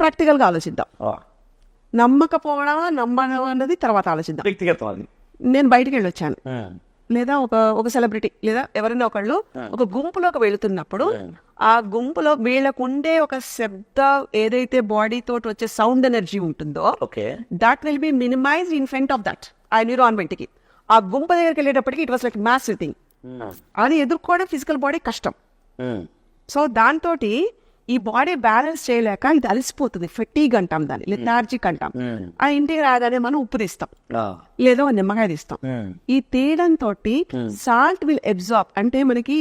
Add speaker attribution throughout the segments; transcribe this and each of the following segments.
Speaker 1: ప్రాక్టికల్గా ఆలోచిద్దాం. నమ్మకపోవడం నమ్మడం అన్నది తర్వాత ఆలోచిద్దాం.
Speaker 2: వ్యక్తిగతం
Speaker 1: నేను బయటికి వెళ్ళొచ్చాను లేదా ఒక ఒక సెలబ్రిటీ లేదా ఎవరైనా ఒకళ్ళు ఒక గుంపులోకి వెళుతున్నప్పుడు ఆ. గుంపులో వీళ్ళకు ఉండే ఒక శబ్ద ఏదైతే బాడీ తోటి వచ్చే సౌండ్ ఎనర్జీ ఉంటుందో
Speaker 2: okay.
Speaker 1: That will be minimise in front of that ఆ ఎన్విరాన్మెంట్కి ఆ గుంపు దగ్గరికి వెళ్ళేటప్పటికి it was like massive thing. అది ఎదుర్కోవడం ఫిజికల్ బాడీ కష్టం. సో దాంతో ఈ బాడీ బ్యాలెన్స్ చేయలేక ఇది అలసిపోతుంది. ఫెటీగ్ అంటాం దాన్ని. లెథార్జిక్ అంటాం. ఆ ఇంటికి రాగానే మనం ఉప్పు తీస్తాం. లేదా నిమ్మకాయ తీస్తాం. ఈ తీయడం తోటి సాల్ట్ విల్ అబ్జార్బ్ అంటే మనకి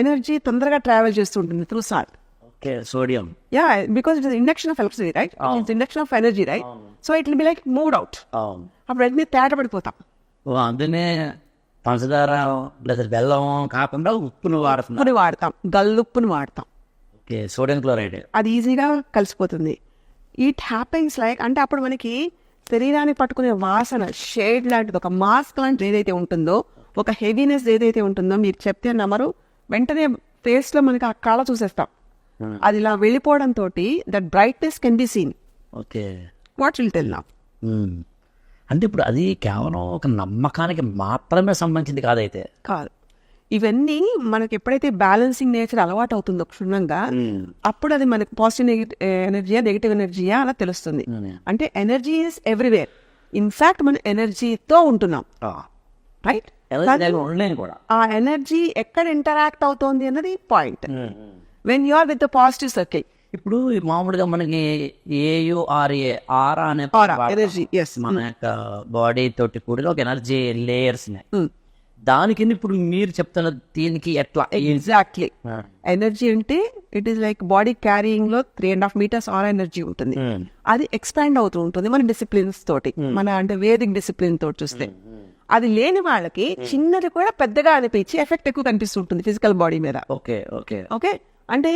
Speaker 1: ఎనర్జీ తొందరగా ట్రావెల్ చేస్తుంటుంది through salt.
Speaker 2: Sodium.
Speaker 1: Yeah because it is induction of electricity right? It's induction of energy right? So it will be like mood out. అప్పుడు అన్ని తేట పడిపోతాం
Speaker 2: అందునే పంచదార బెల్లం కాకుండా ఉప్పును వాడుతున్నారు
Speaker 1: ఉప్పుని వాడతాం. గల్లుప్పుని వాడతాం.
Speaker 2: Sodium chloride.
Speaker 1: అది ఈజీగా కలిసిపోతుంది. ఇట్ హ్యాపెన్స్ లైక్ అంటే అప్పుడు మనకి శరీరాన్ని పట్టుకునే వాసన షేడ్ లాంటిది ఒక మాస్క్ లాంటిది ఏదైతే ఉంటుందో ఒక హెవీనెస్ ఏదైతే ఉంటుందో మీరు చెప్తే నమ్మరు. వెంటనే ఫేస్లో మనకి ఆ కళ చూసేస్తాం. అది ఇలా వెళ్ళిపోవడం తోటి that brightness can be seen
Speaker 2: okay.
Speaker 1: What will tell నా.
Speaker 2: అంటే ఇప్పుడు అది కేవలం ఒక నమ్మకానికి మాత్రమే సంబంధించింది కాదైతే.
Speaker 1: కాదు. ఇవన్నీ మనకి ఎప్పుడైతే బ్యాలెన్సింగ్ నేచర్ అలవాటు అవుతుందో క్షుణ్ణంగా అప్పుడు అది మనకి పాజిటివ్ నెగిటివ్ ఎనర్జీయా నెగిటివ్ ఎనర్జీయా అలా తెలుస్తుంది. అంటే ఎనర్జీ ఇస్ ఎవ్రీవేర్ ఇన్ఫాక్ట్ మనం ఎనర్జీతో ఉంటున్నాం. రైట్ ఆ ఎనర్జీ ఎక్కడ ఇంటరాక్ట్ అవుతోంది అన్నది point when you are with positive circle
Speaker 2: ఇప్పుడు మామూలుగా మనకి ఏయుఆర్ఏ ఆర్ అనే
Speaker 1: yes.
Speaker 2: మన యొక్క బాడీ తోటి కూడిన ఒక ఎనర్జీ లేయర్స్ దానికి ఇప్పుడు మీరు చెప్తున్న దీనికి ఎట్లా?
Speaker 1: ఎగ్జాక్ట్లీ. ఎనర్జీ అంటే it is like body క్యారీయింగ్లో three and half metres or energy ఉంటుంది.
Speaker 2: ఉమ్.
Speaker 1: అది ఎక్స్పాండ్ అవుతూ ఉంటుంది మన డిసిప్లిన్స్ తోటి. మన అంటే వేదిక్ డిసిప్లిన్ తోటి చూస్తే. అది లేని వాళ్ళకి చిన్నది కూడా పెద్దగా అనిపించి ఎఫెక్ట్ ఎక్కువ కనిపిస్తుంటుంది ఫిజికల్ బాడీ మీద.
Speaker 2: ఓకే ఓకే
Speaker 1: ఓకే అంటే